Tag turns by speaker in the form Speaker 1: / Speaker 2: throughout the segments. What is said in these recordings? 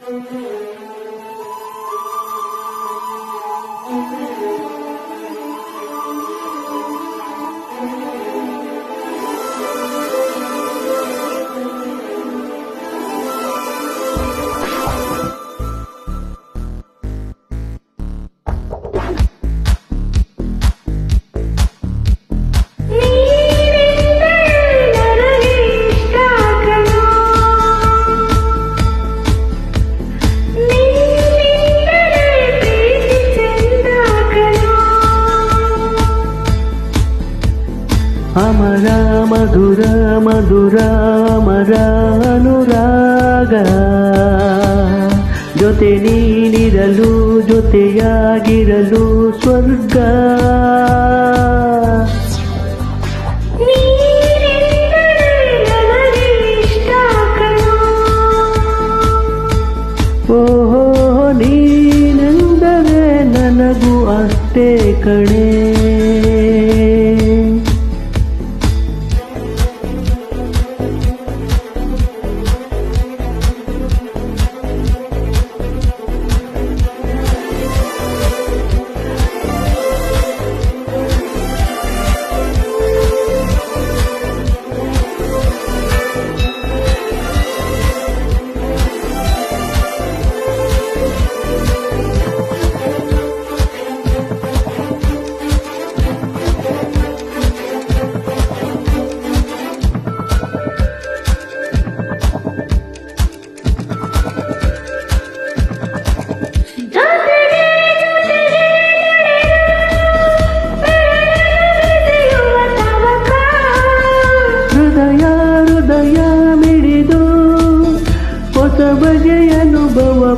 Speaker 1: Thank you. ಮಧುರ ಮಧುರ ಮರ ಅನುರಾಗ ಜೊತೆ ನೀನಿರಲು ಜೊತೆಯಾಗಿರಲು ಸ್ವರ್ಗ. ಓಹೋ ನೀನೆಂದರೆ ನನಗೂ ಅಷ್ಟೇ ಕಣೆ.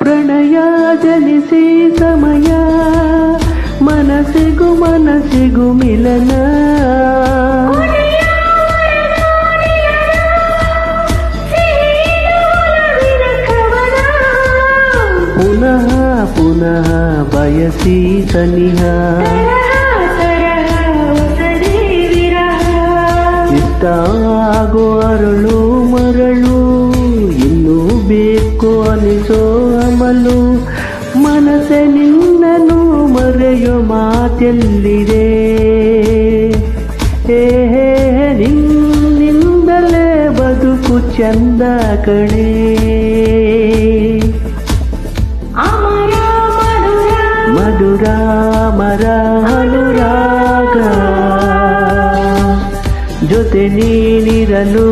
Speaker 1: ప్రణయాజని సే సమయా
Speaker 2: oh yeah.
Speaker 1: ಪ್ರಣಯ ಜನಿಸಿ ಸಮಯ ಮನಸ್ಸಿಗೂ ಮನಸ್ಸಿಗೂ ಮಿಲನ
Speaker 3: ಒಲವಿನ ಕವನ.
Speaker 1: ಪುನಃ ಪುನಃ ಬಯಸಿ ಸನಿಹ
Speaker 3: ತರಹ ತರಹ ಹೊಸದೇ ವಿರಹ.
Speaker 1: ಇಷ್ಟ ಆಗೋ ಅರಳು ಮರಳು ಇನ್ನೂ ಬೇಕು ಅನಿಸೋ ಅಮಲು ಮನಸ್ಸೆ ನಿನ್ನನು ಕರೆಯೋ ಮಾತೆಲ್ಲಿದೆ. ಹೇ ನಿನ್ನಿಂದಲೇ ಬದುಕು ಚಂದ ಕಣೇ. ಮಧುರಾಮರ ಅನುರಾಗ. ಜೊತೆ ನೀನಿರಲು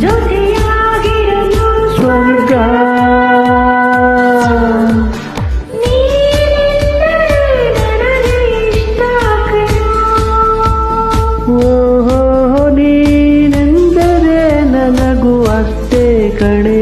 Speaker 1: ಜೊತೆ गणे